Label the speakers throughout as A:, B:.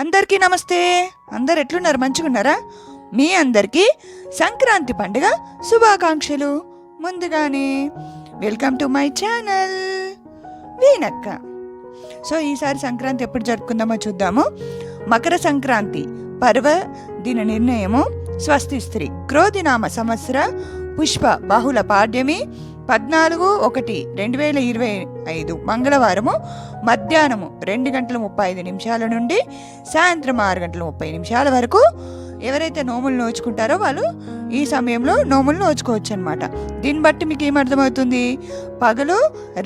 A: అందరికీ నమస్తే. అందరు ఎట్లున్నారు? మంచిగున్నారా? మీ అందరికీ సంక్రాంతి పండుగ శుభాకాంక్షలు. ముందుగానే వెల్కమ్ టు మై ఛానల్ వీనక్క సో ఈసారి సంక్రాంతి ఎప్పుడు జరుపుకుందామో చూద్దాము. మకర సంక్రాంతి పర్వ దిన నిర్ణయము స్వస్తి స్త్రీ క్రోధినామ సంవత్సర పుష్ప బహుళ పాడ్యమి పద్నాలుగు ఒకటి రెండు వేల ఇరవై ఐదు మంగళవారము మధ్యాహ్నము రెండు గంటల ముప్పై ఐదు నిమిషాల నుండి సాయంత్రం ఆరు గంటల ముప్పై నిమిషాల వరకు ఎవరైతే నోములు నోచుకుంటారో వాళ్ళు ఈ సమయంలో నోములు నోచుకోవచ్చు అనమాట దీన్ని బట్టి మీకు ఏమర్థమవుతుంది పగలు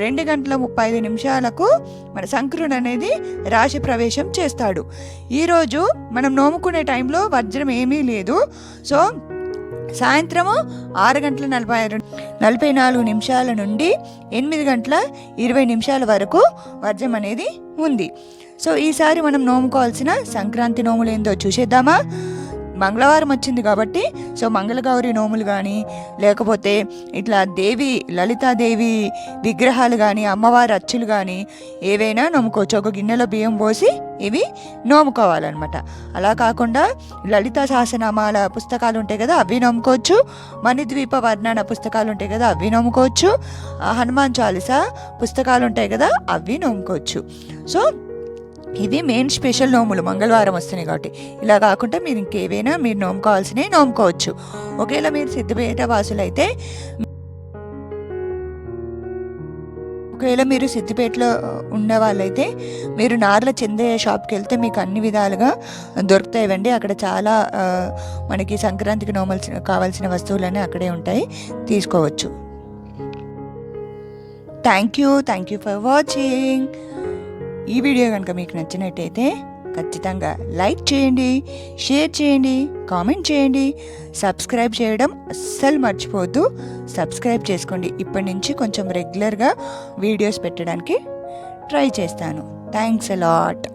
A: రెండు గంటల ముప్పై ఐదు నిమిషాలకు మన శంకరుడు అనేది రాశి ప్రవేశం చేస్తాడు. ఈరోజు మనం నోముకునే టైంలో వజ్రం ఏమీ లేదు. సో సాయంత్రము ఆరు గంటల నలభై రెండు నలభై నాలుగు నిమిషాల నుండి ఎనిమిది గంటల ఇరవై నిమిషాల వరకు వర్జం అనేది ఉంది. సో ఈసారి మనం నోముకోవాల్సిన సంక్రాంతి నోములు ఏందో చూసేద్దామా? మంగళవారం వచ్చింది కాబట్టి సో మంగళగౌరి నోములు కానీ లేకపోతే ఇట్లా దేవి లలితాదేవి విగ్రహాలు కానీ అమ్మవారి అచ్చులు కానీ ఏవైనా నమ్ముకోవచ్చు. ఒక గిన్నెలో బియ్యం పోసి ఇవి నోముకోవాలన్నమాట. అలా కాకుండా లలిత శాసనామాల పుస్తకాలు ఉంటాయి కదా అవి నమ్ముకోవచ్చు మణిద్వీప వర్ణన పుస్తకాలు ఉంటాయి కదా అవి నమ్ముకోవచ్చు హనుమాన్ చాలీసా పుస్తకాలు ఉంటాయి కదా అవి నమ్ముకోవచ్చు సో ఇవి మెయిన్ స్పెషల్ నోములు మంగళవారం వస్తున్నాయి కాబట్టి. ఇలా కాకుండా మీరు ఇంకేవైనా మీరు నోముకోవాల్సినవి నోముకోవచ్చు. ఒకవేళ మీరు సిద్దిపేట వాసులైతే ఒకవేళ మీరు సిద్దిపేటలో ఉన్న వాళ్ళైతే మీరు నార్ల చందయ్య షాప్కి వెళ్తే మీకు అన్ని విధాలుగా దొరుకుతాయివండి. అక్కడ చాలా మనకి సంక్రాంతికి నోమల్సిన కావాల్సిన వస్తువులన్నీ అక్కడే ఉంటాయి. తీసుకోవచ్చు. Thank you thank you for watching. ఈ వీడియో కనుక మీకు నచ్చినట్టయితే ఖచ్చితంగా లైక్ చేయండి షేర్ చేయండి కామెంట్ చేయండి. సబ్స్క్రైబ్ చేయడం అస్సలు మర్చిపోవద్దు. సబ్స్క్రైబ్ చేసుకోండి. ఇప్పటి నుంచి కొంచెం రెగ్యులర్గా వీడియోస్ పెట్టడానికి ట్రై చేస్తాను. Thanks a lot